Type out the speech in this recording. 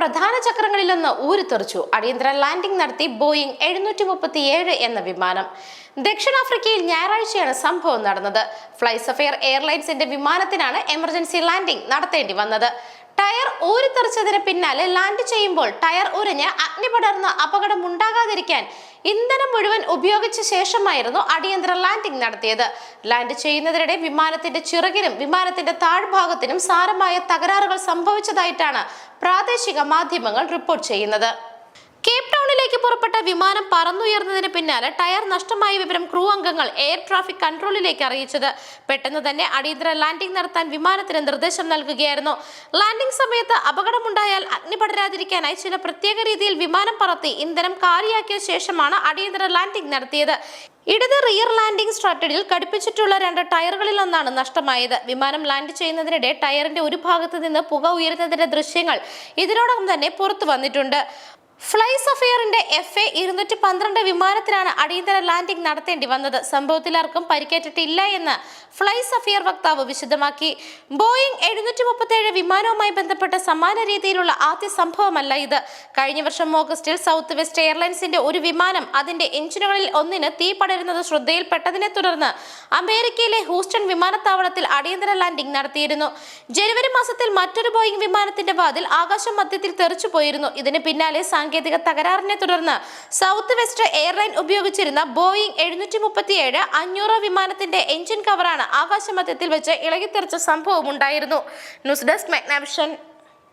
പ്രധാന ചക്രങ്ങളിലൊന്ന് ഊരിത്തെറിച്ചു. അടിയന്തര ലാൻഡിംഗ് നടത്തി ബോയിങ് എഴുന്നൂറ്റി മുപ്പത്തിയേഴ് എന്ന വിമാനം. ദക്ഷിണാഫ്രിക്കയിൽ ഞായറാഴ്ചയാണ് സംഭവം നടന്നത്. ഫ്ലൈസഫെയർ എയർലൈൻസിന്റെ വിമാനത്തിനാണ് എമർജൻസി ലാൻഡിംഗ് നടത്തേണ്ടി വന്നത്. ടയർ ഊരിത്തെറിച്ചതിന് പിന്നാലെ ലാൻഡ് ചെയ്യുമ്പോൾ ടയർ ഉരഞ്ഞ് അഗ്നി പടർന്ന് അപകടം ഉണ്ടാകാതിരിക്കാൻ ഇന്ധനം മുഴുവൻ ഉപയോഗിച്ച ശേഷമായിരുന്നു അടിയന്തര ലാൻഡിംഗ് നടത്തിയത്. ലാൻഡ് ചെയ്യുന്നതിനിടെ വിമാനത്തിന്റെ ചിറകിനും വിമാനത്തിന്റെ താഴ്ഭാഗത്തിനും സാരമായ തകരാറുകൾ സംഭവിച്ചതായിട്ടാണ് പ്രാദേശിക മാധ്യമങ്ങൾ റിപ്പോർട്ട് ചെയ്യുന്നത്. കേപ്പ് ടൗണിലേക്ക് പുറപ്പെട്ട വിമാനം പറന്നുയർന്നതിന് പിന്നാലെ ടയർ നഷ്ടമായ വിവരം ക്രൂ അംഗങ്ങൾ എയർ ട്രാഫിക് കൺട്രോളിലേക്ക് അറിയിച്ചത്. പെട്ടെന്ന് തന്നെ അടിയന്തര ലാൻഡിംഗ് നടത്താൻ വിമാനത്തിന് നിർദ്ദേശം നൽകുകയായിരുന്നു. ലാൻഡിംഗ് സമയത്ത് അപകടമുണ്ടായാൽ അഗ്നിപടരാതിരിക്കാനായി ചില പ്രത്യേക രീതിയിൽ വിമാനം പറത്തി ഇന്ധനം കാലിയാക്കിയ ശേഷമാണ് അടിയന്തര ലാൻഡിംഗ് നടത്തിയത്. ഇടത് റിയർ ലാൻഡിംഗ് സ്ട്രാറ്റഡിയിൽ ഘടിപ്പിച്ചിട്ടുള്ള രണ്ട് ടയറുകളിൽ ഒന്നാണ് നഷ്ടമായത്. വിമാനം ലാൻഡ് ചെയ്യുന്നതിനിടെ ടയറിന്റെ ഒരു ഭാഗത്ത് നിന്ന് പുക ഉയരുന്നതിന്റെ ദൃശ്യങ്ങൾ ഇതിനോടകം തന്നെ പുറത്തു വന്നിട്ടുണ്ട്. ഫ്ലൈ സഫയറിന്റെ എഫ് എ ഇരുന്നൂറ്റി പന്ത്രണ്ട് വിമാനത്തിനാണ് അടിയന്തര ലാൻഡിംഗ് നടത്തേണ്ടി വന്നത്. സംഭവത്തിൽ ആർക്കും പരിക്കേറ്റിട്ടില്ല എന്ന് ഫ്ലൈ സഫിയർ വക്താവ് വിശദമാക്കി. ബോയിങ് എഴുന്നൂറ്റി മുപ്പത്തേഴ് വിമാനവുമായി ബന്ധപ്പെട്ട സമാന രീതിയിലുള്ള ആദ്യ സംഭവമല്ല ഇത്. കഴിഞ്ഞ വർഷം ഓഗസ്റ്റിൽ സൗത്ത് വെസ്റ്റ് എയർലൈൻസിന്റെ ഒരു വിമാനം അതിന്റെ എഞ്ചിനുകളിൽ ഒന്നിന് തീ പടരുന്നത് ശ്രദ്ധയിൽപ്പെട്ടതിനെ തുടർന്ന് അമേരിക്കയിലെ ഹൂസ്റ്റൺ വിമാനത്താവളത്തിൽ അടിയന്തര ലാൻഡിംഗ് നടത്തിയിരുന്നു. ജനുവരി മാസത്തിൽ മറ്റൊരു ബോയിങ് വിമാനത്തിന്റെ വാതിൽ ആകാശ മധ്യത്തിൽ തെറിച്ചു പോയിരുന്നു ഇതിന് പിന്നാലെ സാങ്കേതിക തകരാറിനെ തുടർന്ന് സൗത്ത് വെസ്റ്റ് എയർലൈൻ ഉപയോഗിച്ചിരുന്ന ബോയിങ് എഴുന്നൂറ്റി മുപ്പത്തിയേഴ് അഞ്ഞൂറ് വിമാനത്തിന്റെ എഞ്ചിൻ കവറാണ് ആകാശമധ്യത്തിൽ വെച്ച് ഇളകിത്തെറിച്ച സംഭവം ഉണ്ടായിരുന്നു ന്യൂസ് ഡെസ്ക് മെഗ്നാവിഷൻ.